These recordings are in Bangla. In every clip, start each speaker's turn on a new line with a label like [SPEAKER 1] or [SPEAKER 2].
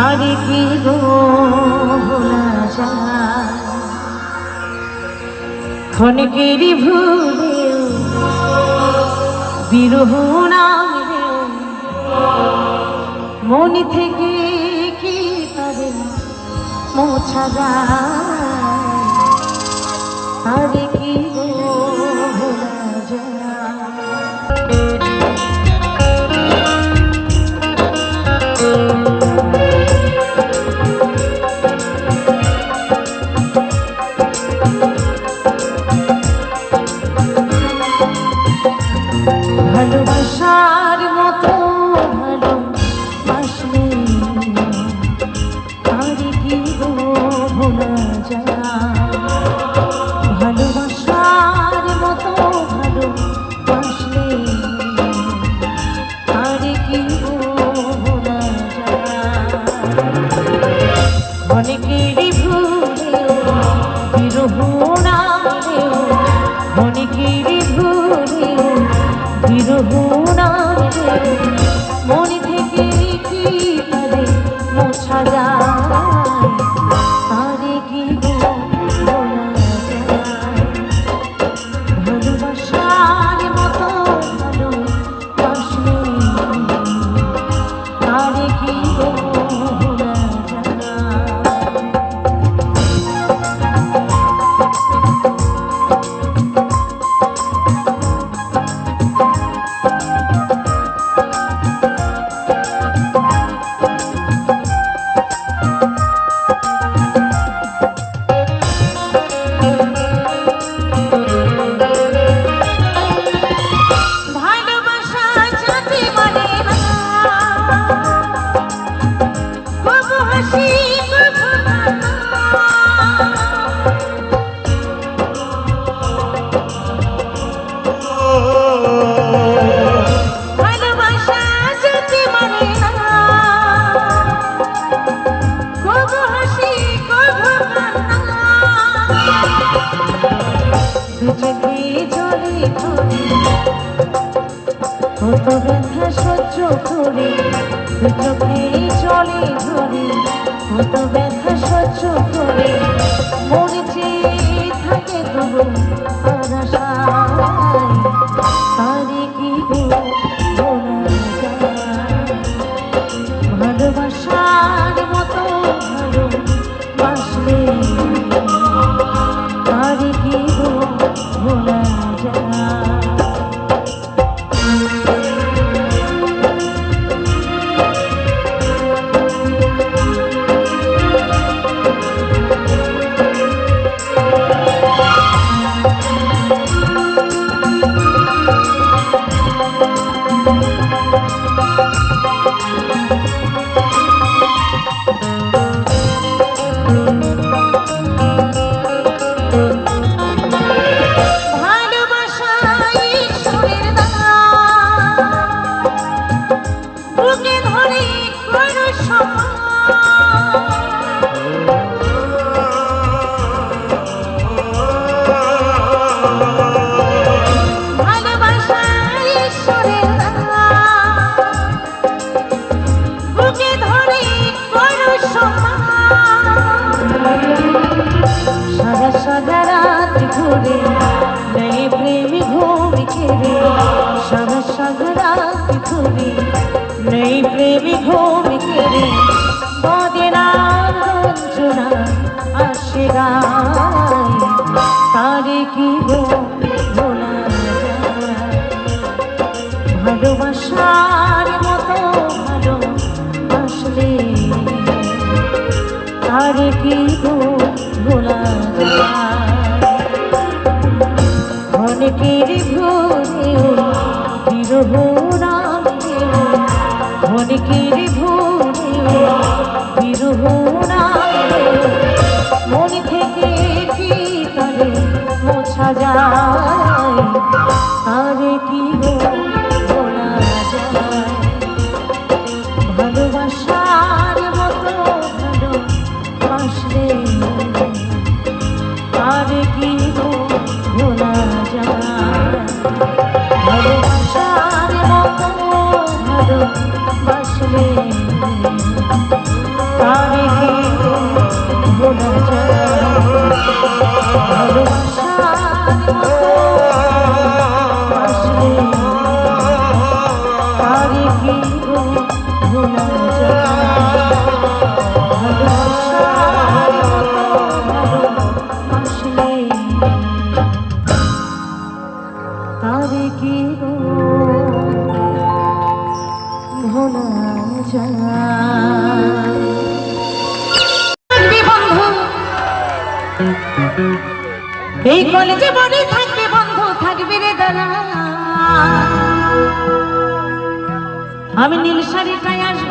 [SPEAKER 1] আরে কি গো ভোলা যায়? ক্ষণিকেরই ভুলেও বিরহ নামেও মন থেকে কি তাদের মোছা যায়? আরে সাজা ভোলা এই কলেজে বনে বন্ধু থাকবে রে দাঁড়া আমি নীল শাড়িটাই আসব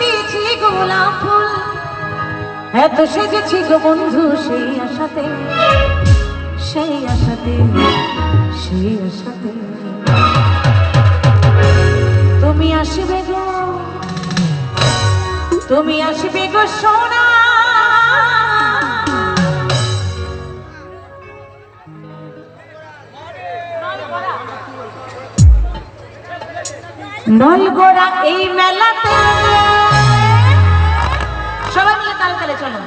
[SPEAKER 1] দিয়েছি গোলাপ ফুল। এত সেজেছি গো বন্ধু, সেই আশাতে সেই আশাতে সেই আশাতে। তুমি আসবে গো, তুমি আসবে গো সোনা। নলগোড়া এই মেলাতে। সবাই মিলে তাল তালে চলো।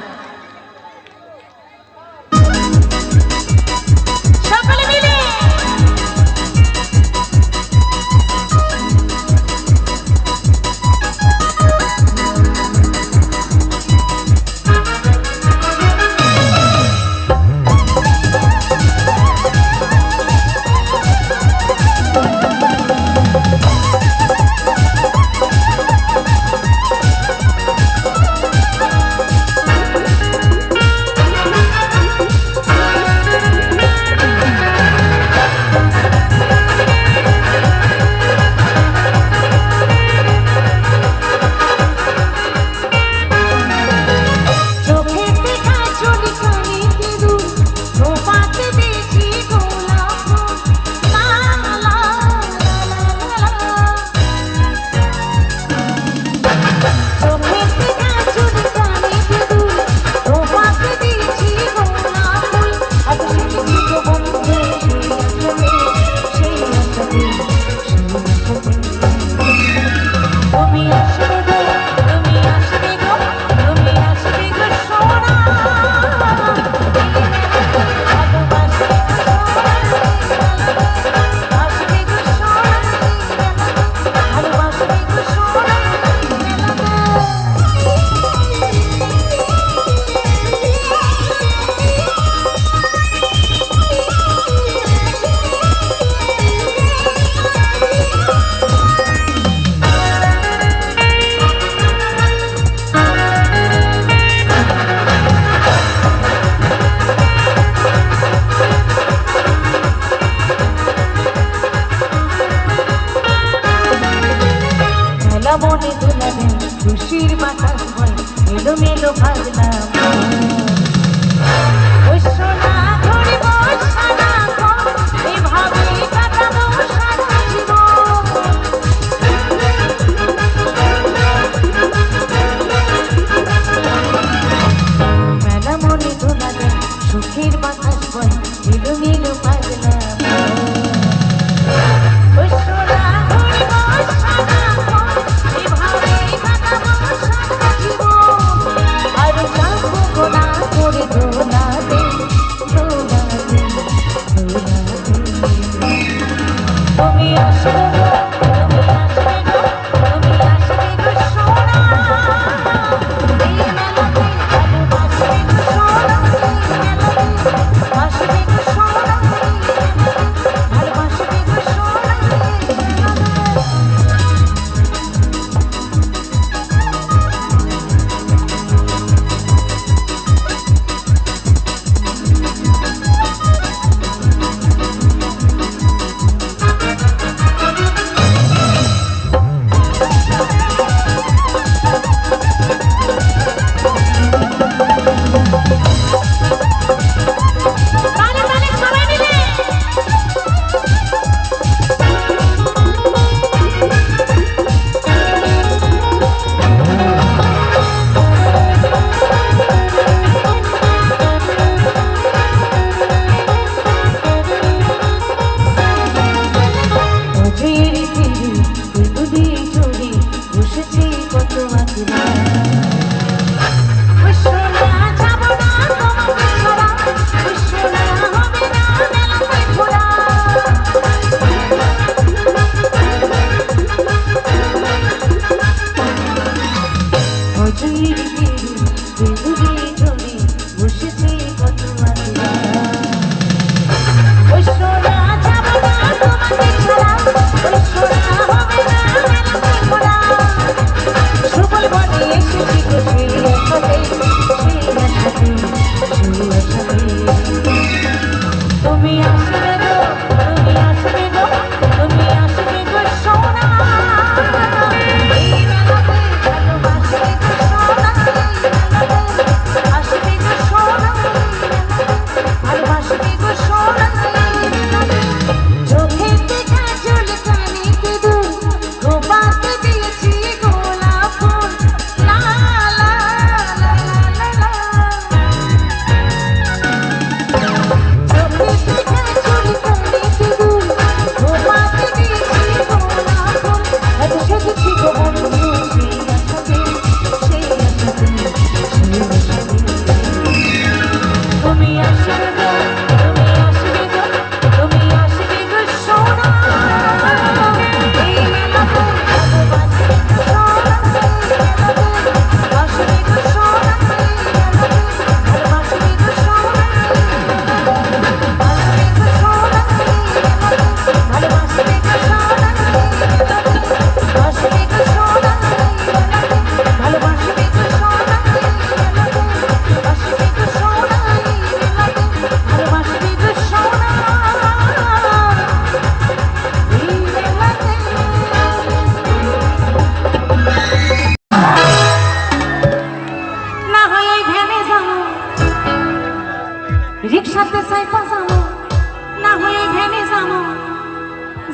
[SPEAKER 1] না হয়ে ঘেমে যামো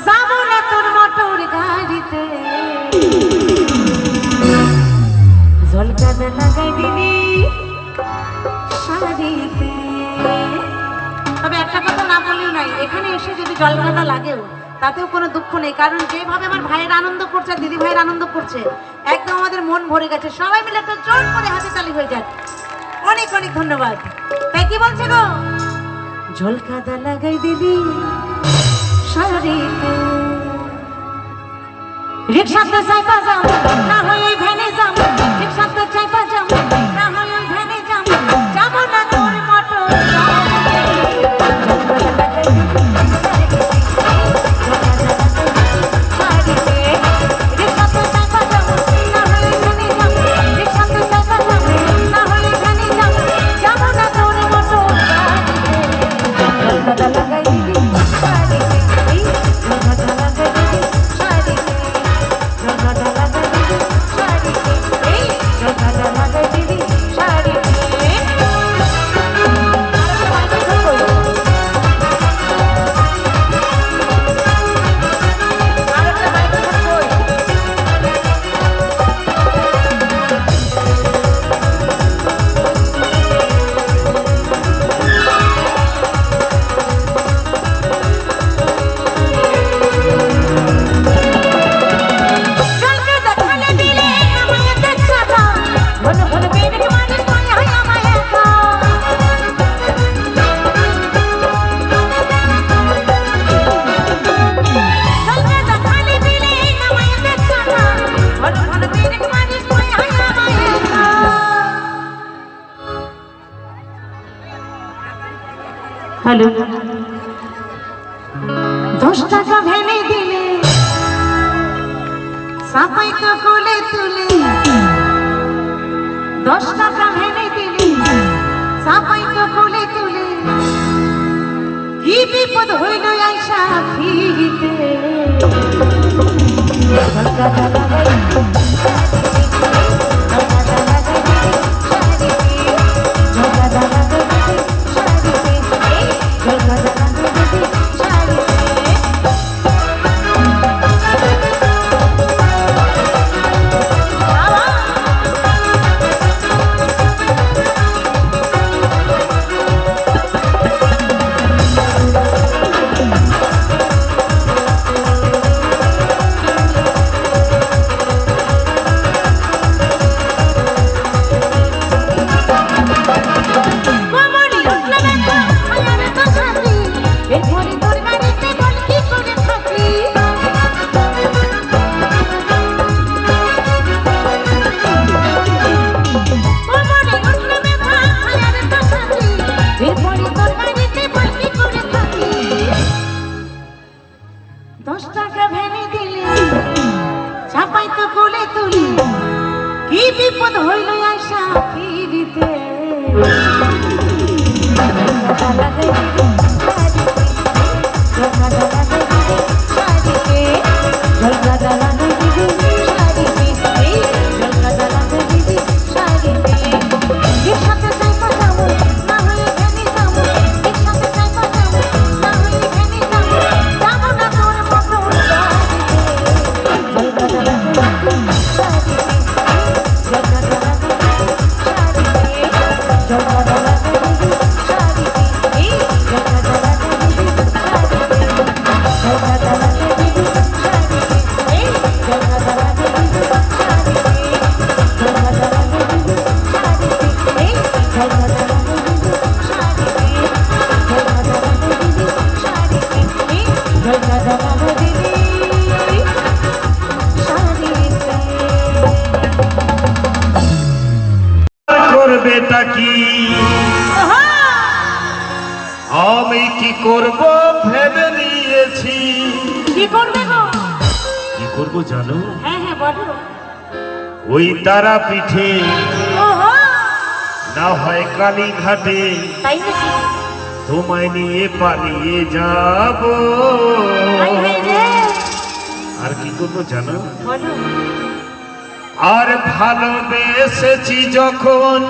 [SPEAKER 1] যাব রে তোর মোটর গাড়িতে। জলকাতে লাগাই দিলি শাড়িতে? তবে একটা কথা না বললেও নাই, এখানে এসে যদি জলকাতা লাগেও, তাতেও কোনো দুঃখ নেই, কারণ যেভাবে আমার ভাইয়ের আনন্দ করছে দিদি ভাইয়ের আনন্দ করছে, একদম আমাদের মন ভরে গেছে। সবাই মিলে একটা জোর করে হাতে তালি হয়ে যায় অনেক অনেক ধন্যবাদ। তাই কি বলছে গো? ঝলকাদা লাগাই দিবি শাড়িতে রিক্সাতে চাইপা যাও না হয় ভ্যানে যাও রিক্সাতে চাইপা যাও না হয়
[SPEAKER 2] আমি কি করব ভেবে নিয়েছি।
[SPEAKER 1] কি করবে গো?
[SPEAKER 2] কি করব জানো?
[SPEAKER 1] হ্যাঁ হ্যাঁ বলো।
[SPEAKER 2] ওই তারা পিঠে
[SPEAKER 1] ওহো!
[SPEAKER 2] না হয় কালী ঘাটে
[SPEAKER 1] তাই নাকি?
[SPEAKER 2] তোমায় নিয়ে পালিয়ে যাব। আর কি করব জানো?
[SPEAKER 1] বলো।
[SPEAKER 2] আর ভালোবেসেছি যখন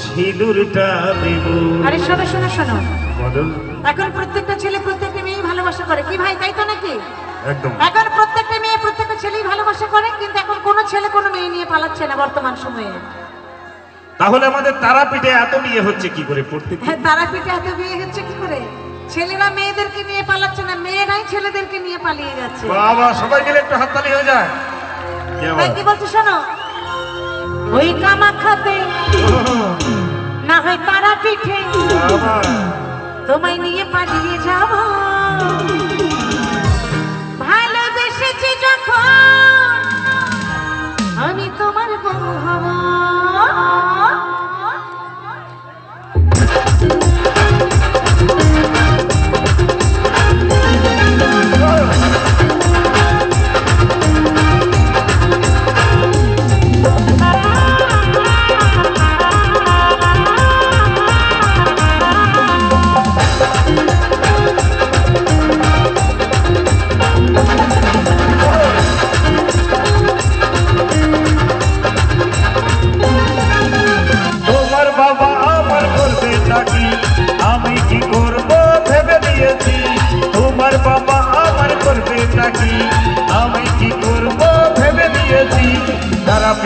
[SPEAKER 2] সিঁদুরটা দেব
[SPEAKER 1] আরে শোনো শোনো শোনো।
[SPEAKER 2] বলো।
[SPEAKER 1] এখন প্রত্যেকটা ছেলে প্রত্যেকটা মেয়ে ভালোবাসা করে। কি ভাই তাই তো নাকি?
[SPEAKER 2] একদম।
[SPEAKER 1] এখন প্রত্যেকটা মেয়ে প্রত্যেকটা ছেলেই ভালোবাসা করে কিন্তু এখন কোনো ছেলে কোনো মেয়ে নিয়ে পালাচ্ছে না বর্তমান সময়ে।
[SPEAKER 2] তাহলে আমাদের তারাপীঠে এত বিয়ে হচ্ছে কি করে প্রত্যেক?
[SPEAKER 1] হ্যাঁ তারাপীঠে এত বিয়ে হচ্ছে কি করে? ছেলেরা মেয়েদেরকে নিয়ে পালাচ্ছে না মেয়েরাই ছেলেদেরকে নিয়ে পালিয়ে যাচ্ছে।
[SPEAKER 2] বাবা সবাই মিলে একটু হাততালি হয়ে যায়। কি
[SPEAKER 1] বলছো শোনো? ওই কামাখাতে। না হয় তারা
[SPEAKER 2] পিঠে
[SPEAKER 1] তোমায় নিয়ে পালিয়ে যাব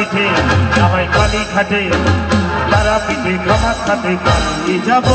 [SPEAKER 2] পিঠে আমায় কালী খাটে তারা পিঠে খাবার খাতে পালিয়ে যাব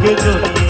[SPEAKER 2] good, good.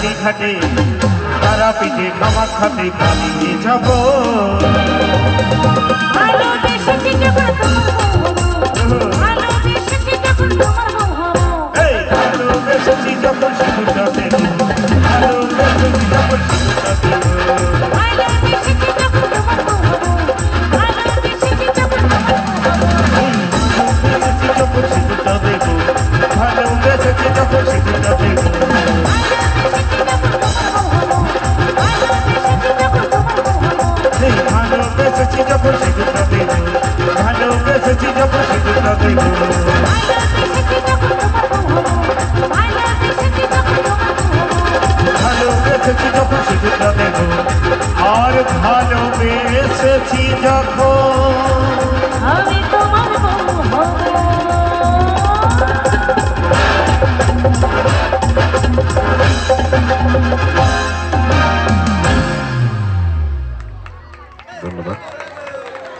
[SPEAKER 2] কালীঘাটে তারাপীঠে খাতে কালী যাব। ভালো দেশে কি যাব ভালো দেশে যাব